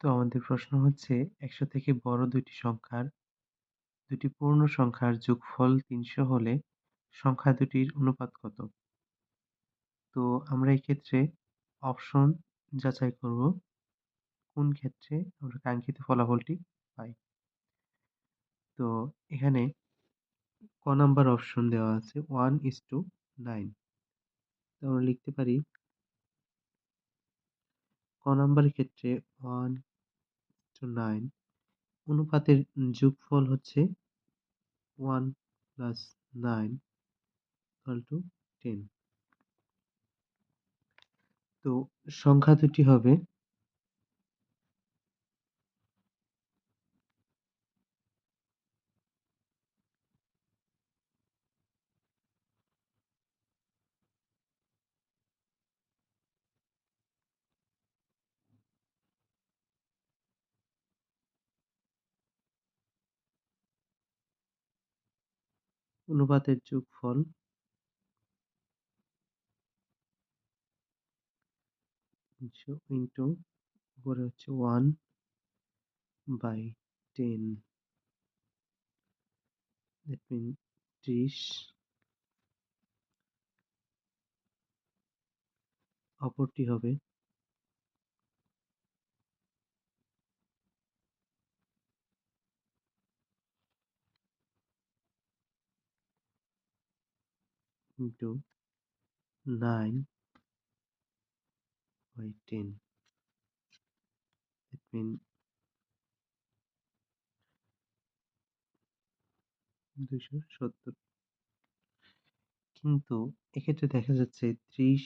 তো আমাদের প্রশ্ন হচ্ছে, একশো থেকে বড় দুইটি সংখ্যার দুটি পূর্ণ সংখ্যার যোগফল তিনশো হলে সংখ্যা দুটির অনুপাত কত? তো আমরা এই ক্ষেত্রে অপশন যাচাই করব, কোন ক্ষেত্রে আমরা কাঙ্ক্ষিত ফলাফলটি পাই। তো এখানে ক নাম্বার অপশন দেওয়া আছে, ওয়ান ইস টু নাইন। তো আমরা লিখতে পারি, ক নাম্বারের ক্ষেত্রে ওয়ান টু নাইন অনুপাতের যোগফল হচ্ছে one plus nine equal to ten তো সংখ্যা দুটি হবে অনুপাতের যোগফল তিনশো ইন্টু উপরে হচ্ছে one by ten. That mean ত্রিশ। অপরটি হবে into nine by 10 that mean দুইশো সত্তর। কিন্তু এক্ষেত্রে দেখা যাচ্ছে ত্রিশ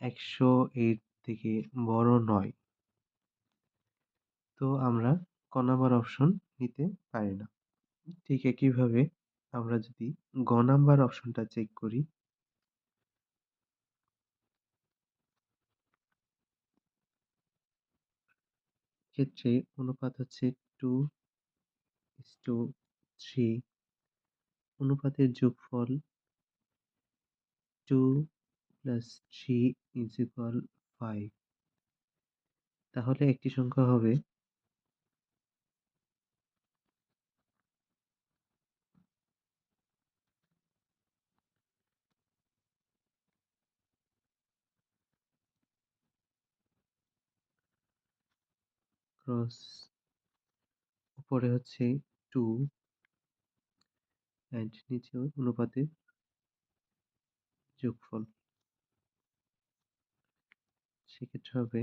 একশো এর থেকে বড় নয়। তো আমরা ক অপশন নিতে পারি না। ঠিক একইভাবে আমরা যদি গ নাম্বার অপশনটা চেক করি। ক্ষেত্রে অনুপাত হচ্ছে টু টু থ্রি অনুপাতের যোগফল two plus three is equal five তাহলে একটি সংখ্যা হবে ক্রস উপরে হচ্ছে টু অ্যান্ড নিচে অনুপাতে যোগফল। সেক্ষেত্রে হবে